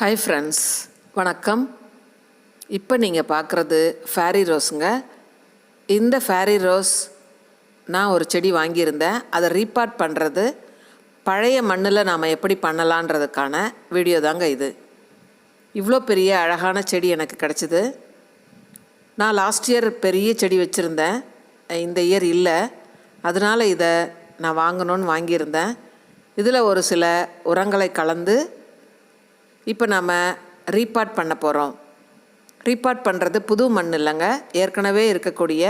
Hi friends வணக்கம். இப்போ நீங்கள் பார்க்குறது ஃபேரி ரோஸுங்க இந்த ஃபேரி ரோஸ் நான் ஒரு செடி வாங்கியிருந்தேன். அதை ரீபார்ட் பண்ணுறது பழைய மண்ணில் நாம் எப்படி பண்ணலான்றதுக்கான வீடியோ தாங்க இது. இவ்வளோ பெரிய அழகான செடி எனக்கு கிடச்சிது. நான் லாஸ்ட் இயர் பெரிய செடி வச்சுருந்தேன். இந்த இயர் இல்லை. அதனால் இதை நான் வாங்கணும்னு வாங்கியிருந்தேன். இதில் ஒரு சில உரங்களை கலந்து இப்போ நாம் ரீபார்ட் பண்ண போகிறோம் ரீபார்ட் பண்ணுறது புது மண் இல்லைங்க. ஏற்கனவே இருக்கக்கூடிய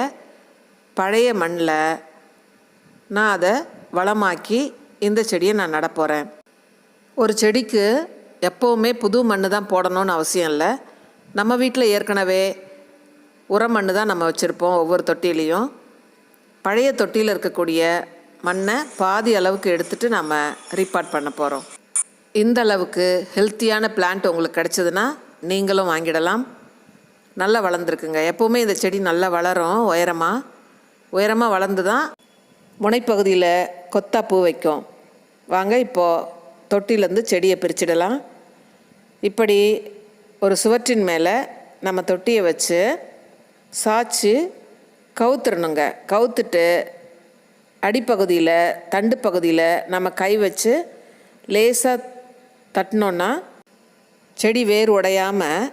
பழைய மண்ணில் நான் அதை வளமாக்கி இந்த செடியை நான் நடப்போகிறேன் ஒரு செடிக்கு எப்போவுமே புது மண் தான் போடணும்னு அவசியம் இல்லை. நம்ம வீட்டில் ஏற்கனவே உர மண் தான் நம்ம வச்சுருப்போம் ஒவ்வொரு தொட்டிலையும். பழைய தொட்டியில் இருக்கக்கூடிய மண்ணை பாதி அளவுக்கு எடுத்துகிட்டு நம்ம ரீபார்ட் பண்ண போகிறோம் இந்த அளவுக்கு ஹெல்த்தியான பிளான்ட் உங்களுக்கு கிடச்சதுன்னா நீங்களும் வாங்கிடலாம். நல்லா வளர்ந்துருக்குங்க. எப்போவுமே இந்த செடி நல்லா வளரும் உயரமாக உயரமாக வளர்ந்து தான் முனைப்பகுதியில் கொத்தா பூ வைக்கும். வாங்க இப்போது தொட்டிலேருந்து செடியை பிரிச்சிடலாம். இப்படி ஒரு சுவற்றின் மேலே நம்ம தொட்டியை வச்சு சாய்ச்சி கவுத்துறணுங்க. கவுத்துட்டு அடிப்பகுதியில் தண்டு பகுதியில் நம்ம கை வச்சு லேசாக தட்டினோன்னா செடி வேர் உடையாமல்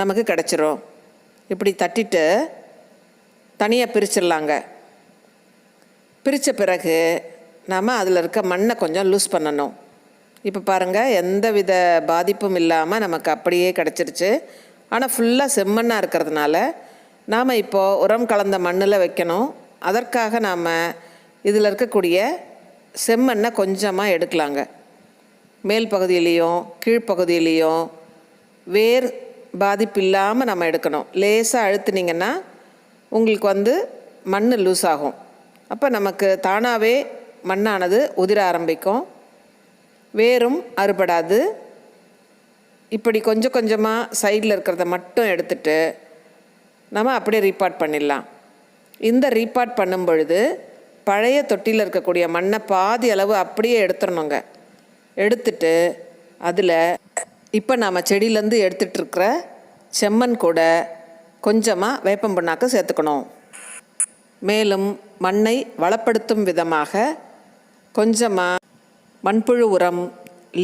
நமக்கு கிடச்சிரும். இப்படி தட்டிட்டு தனியாக பிரிச்சிடலாங்க. பிரித்த பிறகு நாம் அதில் இருக்க மண்ணை கொஞ்சம் லூஸ் பண்ணணும். இப்போ பாருங்கள் எந்த வித பாதிப்பும் இல்லாமல் நமக்கு அப்படியே கிடச்சிருச்சு. ஆனால் ஃபுல்லாக செம்மண்ணாக இருக்கிறதுனால நாம் இப்போது உரம் கலந்த மண்ணில் வைக்கணும். அதற்காக நாம் இதில் இருக்கக்கூடிய செம்மண்ணை கொஞ்சமாக எடுக்கலாங்க. மேல் பகுதியிலையும் கீழ்ப்பகுதியிலையும் வேர் பாதிப்பு இல்லாமல் நம்ம எடுக்கணும். லேசாக அழுத்துனீங்கன்னா உங்களுக்கு வந்து மண் லூஸ் ஆகும். அப்போ நமக்கு தானாகவே மண்ணானது உதிர ஆரம்பிக்கும். வேரும் அறுபடாது. இப்படி கொஞ்சம் கொஞ்சமாக சைடில் இருக்கிறத மட்டும் எடுத்துட்டு நம்ம அப்படியே ரீபார்ட் பண்ணிடலாம். இந்த ரீபார்ட் பண்ணும் பொழுது பழைய தொட்டியில் இருக்கக்கூடிய மண்ணை பாதி அளவு அப்படியே எடுத்துடணுங்க. எடுத்துட்டு அதில் இப்போ நாம் செடியிலேருந்து எடுத்துகிட்ருக்கிற செம்மண் கூட கொஞ்சமாக வேப்பம் புண்ணாக்கு சேர்த்துக்கணும். மேலும் மண்ணை வளப்படுத்தும் விதமாக கொஞ்சமாக மண்புழு உரம்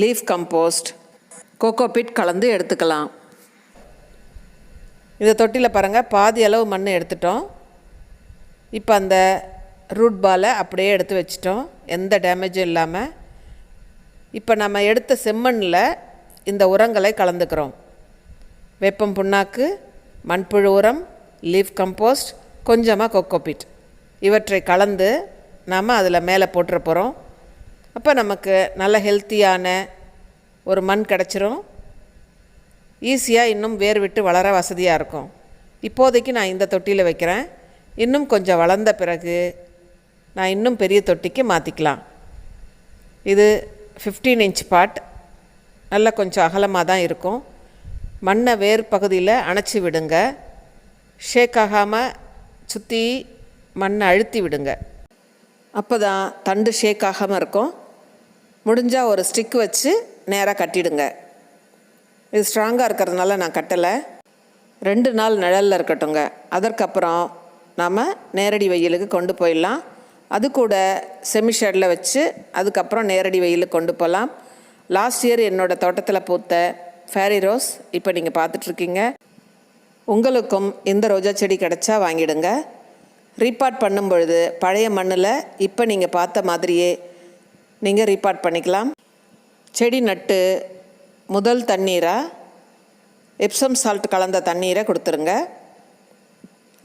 லீஃப் கம்போஸ்ட் கோகோபிட் கலந்து எடுத்துக்கலாம். இந்த தொட்டியில் பாருங்கள் பாதி அளவு மண் எடுத்துட்டோம். இப்போ அந்த ரூட் பாலை அப்படியே எடுத்து வச்சிட்டோம். எந்த டேமேஜும் இல்லாமல் இப்போ நம்ம எடுத்த செம்மண்ணில் இந்த உரங்களை கலந்துக்கிறோம். வெப்பம் புண்ணாக்கு மண்புழு உரம் லீஃப் கம்போஸ்ட் கொஞ்சமாக கொக்கோபிட் இவற்றை கலந்து நாம் அதில் மேலே போட்டுற போகிறோம் அப்போ நமக்கு நல்ல ஹெல்த்தியான ஒரு மண் கிடச்சிரும். ஈஸியாக இன்னும் வேர் விட்டு வளர வசதியாக இருக்கும். இப்போதைக்கு நான் இந்த தொட்டியில் வைக்கிறேன். இன்னும் கொஞ்சம் வளர்ந்த பிறகு நான் இன்னும் பெரிய தொட்டிக்கு மாற்றிக்கலாம் இது ஃபிஃப்டீன் இன்ச் பாட் நல்லா கொஞ்சம் அகலமாக தான் இருக்கும். மண்ணை வேர் பகுதியில் அணைச்சி விடுங்க. ஷேக் ஆகாமல் சுற்றி மண்ணை அழுத்தி விடுங்க. அப்போ தான் தண்டு ஷேக் ஆகாமல் இருக்கும். முடிஞ்சால் ஒரு ஸ்டிக் வச்சு நேராக கட்டிடுங்க. இது ஸ்ட்ராங்காக இருக்கிறதுனால நான் கட்டலை. ரெண்டு நாள் நிழலில் இருக்கட்டுங்க அதற்கப்புறம் நாம் நேரடி வெயிலுக்கு கொண்டு போயிடலாம். அது கூட செமி ஷேடில் வச்சு அதுக்கப்புறம் நேரடி வெயிலுக்கு கொண்டு போகலாம் லாஸ்ட் இயர் என்னோடய தோட்டத்தில் பூத்த ஃபேரி ரோஸ் இப்போ நீங்கள் பார்த்துட்ருக்கீங்க. உங்களுக்கும் இந்த ரோஜா செடி கிடச்சா வாங்கிடுங்க. ரீபார்ட் பண்ணும் பொழுது பழைய மண்ணில் இப்போ நீங்கள் பார்த்த மாதிரியே நீங்கள் ரீபார்ட் பண்ணிக்கலாம். செடி நட்டு முதல் தண்ணீராக எப்சம் சால்ட் கலந்த தண்ணீரை கொடுத்துருங்க.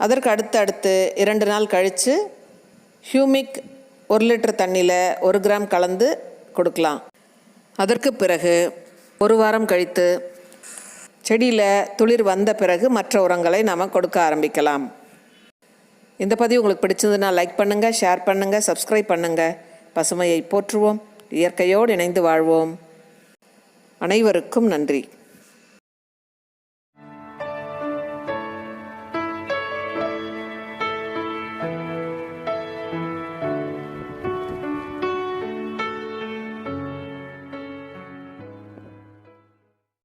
அதற்கு அடுத்து அடுத்து இரண்டு நாள் கழித்து ஹியூமிக் ஒரு லிட்டர் தண்ணியில் ஒரு கிராம் கலந்து கொடுக்கலாம். அதற்கு பிறகு ஒரு வாரம் கழித்து செடியில் துளிர் வந்த பிறகு மற்ற உரங்களை நாம் கொடுக்க ஆரம்பிக்கலாம். இந்த பதிவு உங்களுக்கு பிடிச்சதுன்னா லைக் பண்ணுங்கள் ஷேர் பண்ணுங்கள் சப்ஸ்கிரைப் பண்ணுங்கள் பசுமையை போற்றுவோம் இயற்கையோடு இணைந்து வாழ்வோம். அனைவருக்கும் நன்றி.